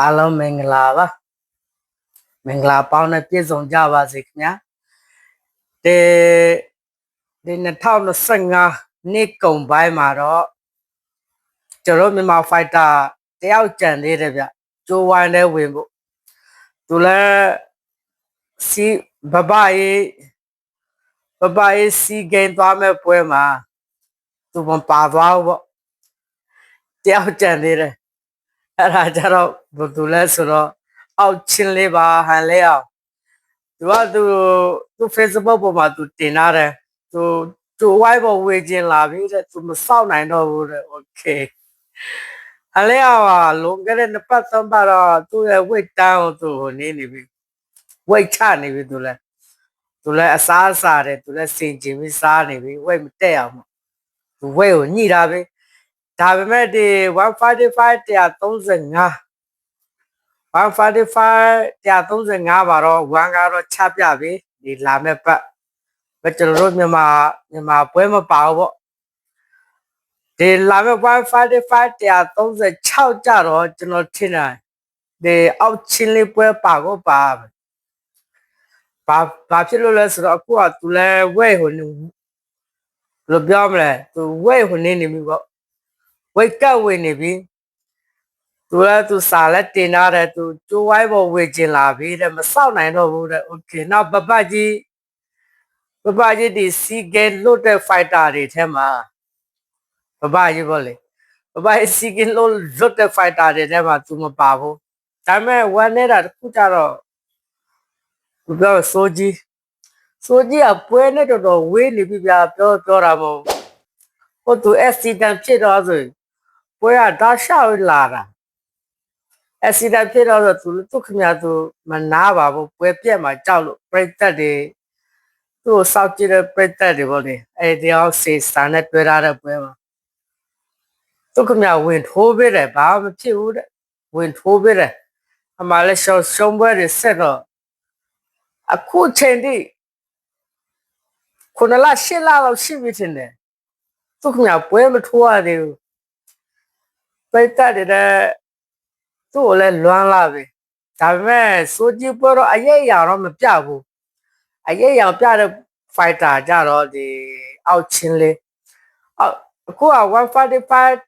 အားလုံးမင်္ဂလာပါမင်္ဂလာပေါင်းနဲ့ပြည့်စုံကြပါစေခင်ဗျာဒီဒီ2025နှစ်ကုန်ပိုင်းမှာတော့ကျွန်တော်မြန်မာဖိုက်တာတယောက်ကြံသေးတယ်ဗျကျိုးဝိုင်းနဲ့ဝင်ဖို့သူလည်းစီဘဘရေးဘဘရေးစီဂိမ်းသွားမဲ့ပွဲမှာသူမပါသွားဘူးပေါ့တယောက်ကြံသေးတယ် အဲ့ဒါကြတော့ဘယ်သူလဲဆိုတော့အောက်ချင်းလေးပါဟန်လေးအောင်သူကသူသူ Facebook ပေါ်မှာသူတင်ထားတယ်သူသူဝိုင်းပေါ်ဝေခြင်းလာပြီတဲ့သူမစောင့်နိုင်တော့ဘူးတဲ့ okay ဟန်လေးအောင်ကလုံးခဲ့တဲ့နှစ်ပတ်သုံးပတ်တော့သူ့ရဲ့ weight တန်းကိုသူဟိုနေနေပြီ weight ချနေပြီသူလဲသူလဲအစားအစာတယ်သူလဲစင်ကျင်ပြီးစားနေပြီ weight မတက်အောင်ပေါ့သူ weight ကိုညှိတာပဲ ဒါပေမဲ့ဒီ155 135 155 135ပါတော့1ကတော့ချပြပြီဒီလာမဲ့ပတ်ပဲကျွန်တော်တို့မြန်မာမြန်မာပွဲမပါဘူးပေါ့ဒီလာမဲ့155 136ကြတော့ကျွန်တော်ထင်တယ်ဒီအောက်ချင်းလေးပွဲပါကိုပါမယ်ဘာဘာဖြစ်လို့လဲဆိုတော့အခုကသူလဲဝဲဟိုနေဘယ်လိုပြောမလဲသူဝဲဟိုနေနေပြီပေါ့ ဝိတ်ကပ်ဝင်နေပြီသူလည်းသူစာလည်းတင်ထားတယ်သူကျိုးဝိုင်းပေါ်ဝေကျင်လာပြီတဲ့မစောင့်နိုင်တော့ဘူးတဲ့โอเคနောက်ပပကြီးပပကြီးဒီစီကဲလွတ်တဲ့ fighter တွေထဲမှာပပကြီးပေါ့လေပပကြီးစီကဲလွတ်လွတ်တဲ့ fighter တွေထဲမှာသူမပါဘူးဒါပေမဲ့ဝမ်းနေတာတစ်ခုကြတော့သူပြောစိုးကြီးစိုးကြီးကပွဲနဲ့တော်တော်ဝေးနေပြီဗျာပြောပြောတာမဟုတ်ဟိုသူ accident ဖြစ်တော့ဆိုရင် ပွဲကဒါရှောက်လာတာအက်ဆီဒန့်ဖြစ်တော့သူသူခမရသူမနာပါဘူးပွဲပြက်မှာကြောက်လို့ပြိတ်သက်တွေသူ့ကိုစောက်ကြည့်တဲ့ပြိတ်သက်တွေပေါ့လေအဲ့ဒီအောင်စေစာနဲ့တွေ့ရတဲ့ပွဲမှာသူခမရဝင်ထိုးပေးတယ်ဘာမှမဖြစ်ဘူးတဲ့ဝင်ထိုးပေးတယ်အမှလည်းရှောင်းရှုံးပွဲတွေဆက်တော့အခုချိန်ထိခုနလရှစ်လလောက်ရှိပြီထင်တယ်သူခမရပွဲမထိုးရသေးဘူး ပိတ်တက်တဲ့သူ့ကိုလည်းလွမ်းလာပြီဒါပေမဲ့စိုးကြီးပွဲတော့အရေးအရာတော့မပြဘူးအရေးအရာပြတဲ့ fighter ကြတော့ဒီအောက်ချင်းလေးအောက်အခုက145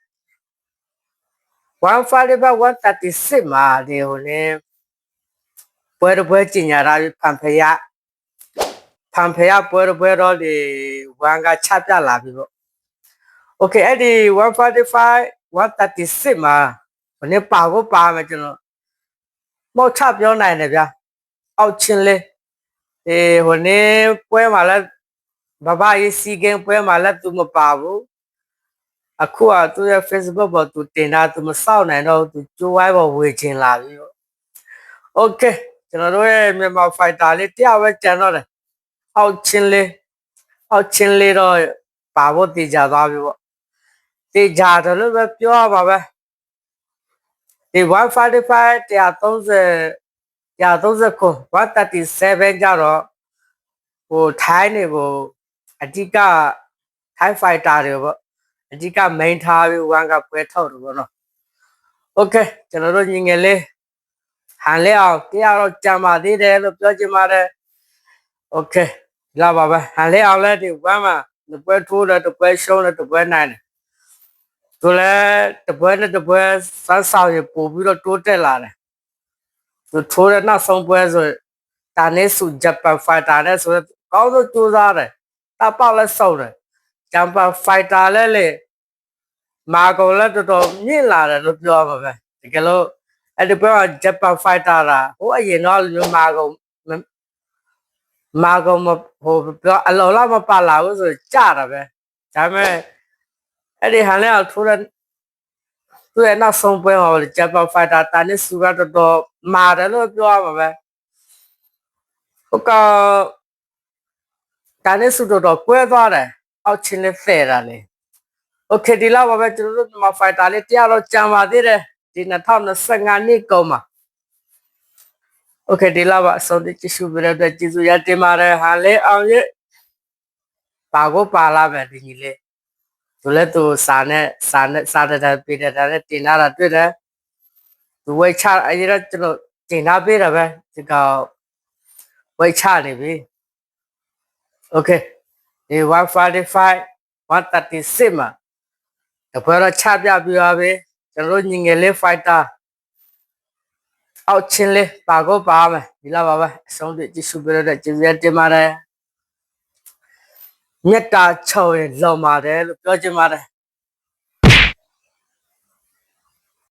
145 136မှာဒီဟိုနေပွဲတော့ပွဲကျင်ညာတာဖန်ဖရဖန်ဖရပွဲတော့ပွဲတော့ဒီဝန်ကချပြလာပြီပေါ့ Okay အဲ့ဒီ145 136မှာဘယ်နဲ့ပါကိုပါမယ်ကျွန်တော်မောက်ချပြောနိုင်တယ်ဗျာအောက်ချင်းလေးအေးဟိုနေ့ပွဲမှာလည်းဘဘရေးစီကင်းပွဲမှာလည်းသူမပါဘူးအခုကသူရဲ့ Facebook ပေါ်သူတင်တာသူမစောင့်နိုင်တော့သူကြိုးဝိုင်းပေါ်ဝေချင်လာပြီပေါ့ Okay ကျွန်တော်တို့ရဲ့မြန်မာ fighter လေးတရားပဲကြံတော့တယ်အောက်ချင်းလေးအောက်ချင်းလေးတော့ပါဖို့တည်ကြသွားပြီပေါ့ တေချာတယ်လို့ပဲပြောရပါပဲဒီ155 130 130ကို137ကြတော့ဟိုထိုင်းနေကိုအဓိကထိုင်းဖိုက်တာတွေပေါ့အဓိက main ထားပြီးဝမ်ကပွဲထုတ်တယ်ပေါ့နော်โอเคကျွန်တော်တို့ညီငယ်လေးဟန်လေးအောင်တရားတော့ကြံပါသေးတယ်လို့ပြောချင်ပါတယ်โอเคလာပါပဲဟန်လေးအောင်လည်းဒီဝမ်မှာပွဲထိုးတယ်တပွဲရှုံးတယ်တပွဲနိုင်တယ် သူလည်းတပွဲနဲ့တပွဲစမ်းဆောင်ရပို့ပြီးတော့တိုးတက်လာတယ်သူထိုးတဲ့နောက်ဆုံးပွဲဆိုတာနေစုဂျပန်ဖိုက်တာနဲ့ဆိုတော့ကောင်းဆုံးကြိုးစားတယ်တပေါက်လည်းစုံတယ်ဂျပန်ဖိုက်တာလည်းလေမာကုန်လည်းတော်တော်မြင့်လာတယ်လို့ပြောပါပဲတကယ်လို့အဲ့ဒီပွဲကဂျပန်ဖိုက်တာလားဟိုအရင်တော့မာကုန်မာကုန်မဟိုပြောအလော်လာမပါလာဘူးဆိုကြတာပဲဒါပေမဲ့ အဲ့ဒီဟန်လဲအောင်ထိုးတဲ့သူရဲ့နောက်ဆုံးပွဲမှာဂျပန်ဖိုက်တာတာနဲ့စူရတော့တော့မာတယ်လို့ပြောရမှာပဲဟိုကတာနဲ့စူတော့တော့ကွဲသွားတယ်အောက်ချင်းလေးဖဲ့တာလေโอเคဒီလောက်ပါပဲကျွန်တော်တို့မြန်မာဖိုက်တာလေးတရားတော့ကြံပါသေးတယ်ဒီ2025နှစ်ကုန်မှာโอเคဒီလောက်ပါအဆုံးတိကျရှုပြတဲ့အတွက်ကျေးဇူးရတင်ပါတယ်ဟာလေအောင်ရဲ့ပါကိုပါလာပဲဒီကြီးလေး သူလည်းသူစာနဲ့စာနဲ့စာတဲ့ပေးတဲ့ဒါနဲ့တင်လာတာတွေ့တယ်သူဝိတ်ချအဲ့ဒါကျွန်တော်ကျင်ထားပေးတာပဲဒီကောင်ဝိတ်ချနေပြီ okay ဒီ145 136မှာတပွဲတော့ချပြပြပါပဲကျွန်တော်တို့ညီငယ်လေး fighter အောက်ချင်းလေးပါကိုပါမယ်ဒီလားပါပဲအဆုံးပြကြည့်ရှုပြရတဲ့ကျေးဇူးတင်ပါတယ် မြတ်တာချော်ရင်လုံပါတယ်လို့ပြောချင်ပါတယ်